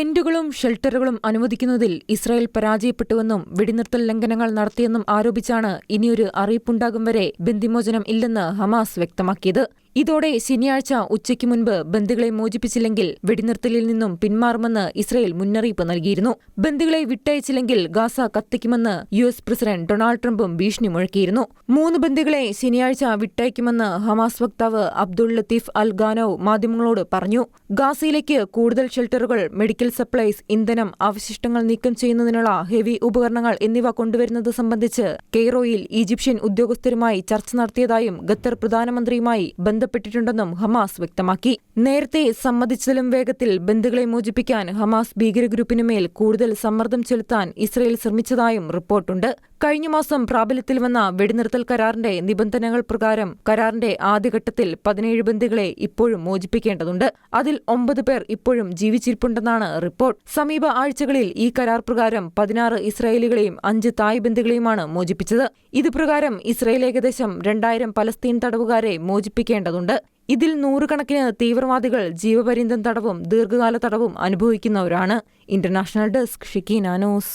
ടെന്റുകളും ഷെൽട്ടറുകളും അനുവദിക്കുന്നതിൽ Israel പരാജയപ്പെട്ടുവെന്നും വെടിനിർത്തൽ ലംഘനങ്ങൾ നടത്തിയെന്നും ആരോപിച്ചാണ് ഇനിയൊരു അറിയിപ്പുണ്ടാകും വരെ ബന്ദിമോചനം ഇല്ലെന്ന് ഹമാസ് വ്യക്തമാക്കിയത്. ഇതോടെ ശനിയാഴ്ച ഉച്ചയ്ക്ക് മുൻപ് ബന്ദികളെ മോചിപ്പിച്ചില്ലെങ്കിൽ വെടിനിർത്തലിൽ നിന്നും പിന്മാറുമെന്ന് ഇസ്രയേൽ മുന്നറിയിപ്പ് നൽകിയിരുന്നു. ബന്ദികളെ വിട്ടയച്ചില്ലെങ്കിൽ ഗാസ കത്തിക്കുമെന്ന് യു എസ് പ്രസിഡന്റ് ഡൊണാൾഡ് ട്രംപും ഭീഷണി മുഴക്കിയിരുന്നു. മൂന്ന് ബന്ദികളെ ശനിയാഴ്ച വിട്ടയക്കുമെന്ന് ഹമാസ് വക്താവ് അബ്ദുൾ ലത്തീഫ് അൽ ഗാനോവ് മാധ്യമങ്ങളോട് പറഞ്ഞു. ഗാസയിലേക്ക് കൂടുതൽ ഷെൽട്ടറുകൾ മെഡിക്കൽ സപ്ലൈസ് ഇന്ധനം അവശിഷ്ടങ്ങൾ നീക്കം ചെയ്യുന്നതിനുള്ള ഹെവി ഉപകരണങ്ങൾ എന്നിവ കൊണ്ടുവരുന്നത് സംബന്ധിച്ച് കെയ്റോയിൽ ഈജിപ്ഷ്യൻ ഉദ്യോഗസ്ഥരുമായി ചർച്ച നടത്തിയതായും ഖത്തർ പ്രധാനമന്ത്രിയുമായി ബന്ധപ്പെട്ടിട്ടുണ്ടെന്നും ഹമാസ് വ്യക്തമാക്കി. നേരത്തെ സമ്മതിച്ചതിലും വേഗത്തിൽ ബന്ധുക്കളെ മോചിപ്പിക്കാൻ ഹമാസ് ഭീകരഗ്രൂപ്പിനുമേൽ കൂടുതൽ സമ്മർദ്ദം ചെലുത്താൻ ഇസ്രയേൽ ശ്രമിച്ചതായും റിപ്പോർട്ടുണ്ട്. കഴിഞ്ഞ മാസം പ്രാബല്യത്തിൽ വന്ന വെടിനിർത്തൽ കരാറിന്റെ നിബന്ധനകൾ പ്രകാരം കരാറിന്റെ ആദ്യഘട്ടത്തിൽ പതിനേഴ് ബന്ധുക്കളെ ഇപ്പോഴും മോചിപ്പിക്കേണ്ടതുണ്ട്. അതിൽ ഒമ്പത് പേർ ഇപ്പോഴും ജീവിച്ചിരിപ്പുണ്ടെന്നാണ് റിപ്പോർട്ട്. സമീപ ആഴ്ചകളിൽ ഈ കരാർ പ്രകാരം പതിനാറ് ഇസ്രായേലികളെയും അഞ്ച് തായ് ബന്ധുക്കളെയുമാണ് മോചിപ്പിച്ചത്. ഇതുപ്രകാരം ഇസ്രായേൽ ഏകദേശം രണ്ടായിരം പലസ്തീൻ തടവുകാരെ മോചിപ്പിക്കേണ്ടതുണ്ട്. ഇതിൽ നൂറുകണക്കിന് തീവ്രവാദികൾ ജീവപര്യന്തം തടവും ദീർഘകാല തടവും അനുഭവിക്കുന്നവരാണ്. International desk Shikkeena news